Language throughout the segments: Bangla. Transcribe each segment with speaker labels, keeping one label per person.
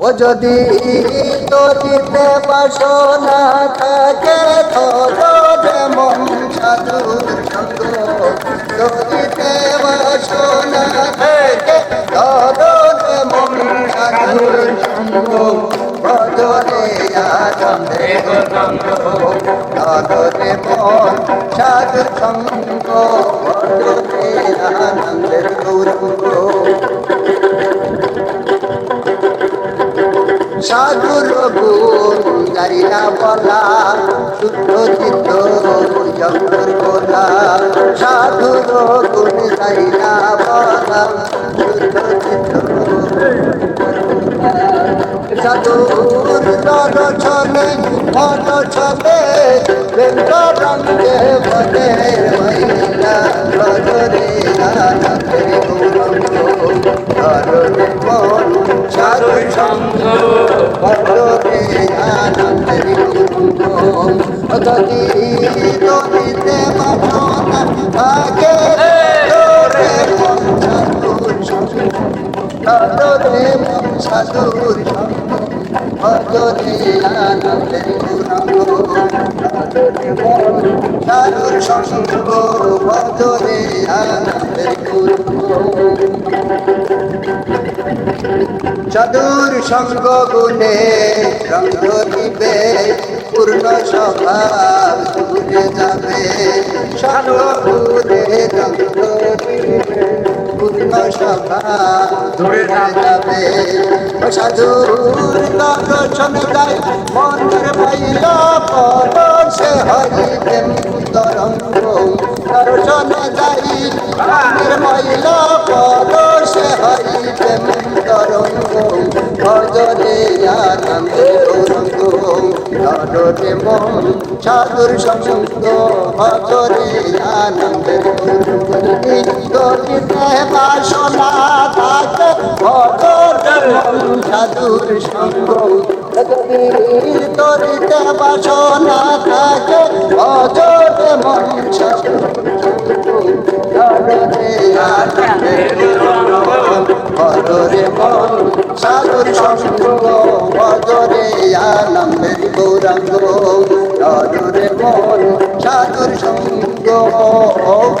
Speaker 1: ও যদি তরিতে বাসনা থাকে ধরো যেমন সাধুর সঙ্গ। তরিতে বাসনা থাকে ধরো যেমন সাধুর ভজরে আনন্দে গঙ্গ মন সঙ্গ। ভজরে আনন্দের সাধুর গুণ জারিনা বলা শুদ্ধ চিত্ত জগর বলা সাধুর গুণ জারিনা বলা শুদ্ধ চিত্ত সাধুর মন ছলে বেঙ্গ রঙ্গে বলে মহিলা মন সঙ্গ সাধুর ধরণে মন সাধুর ভজরে সাধুর সঙ্গ ভজরে আনন্দের চতুর সঙ্গ গুণে রঙ্গ দিবে পূর্ণ স্বভাব যাবে সঙ্গ স্বভাব দূরে যাবে সাধুর দর্শন গাই মন্দির পাইল পর সে হরিবে তরঙ্গ দর্শন যাই মন্দির পাইল পর সে হরিবে তরঙ্গ ভজরে আনন্দে মন সাধুর সঙ্গ ভজরে আনন্দের সাধুর সঙ্গ। গভীর তরিতে বাসনা থাকে ভজরে মন সাধুর মন, সাধুর সঙ্গ ভজরে আনন্দের গৌরাঙ্গ। ভজরে মন, সাধুর সঙ্গ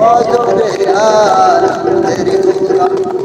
Speaker 1: ভজরে আনন্দের গৌরাঙ্গ।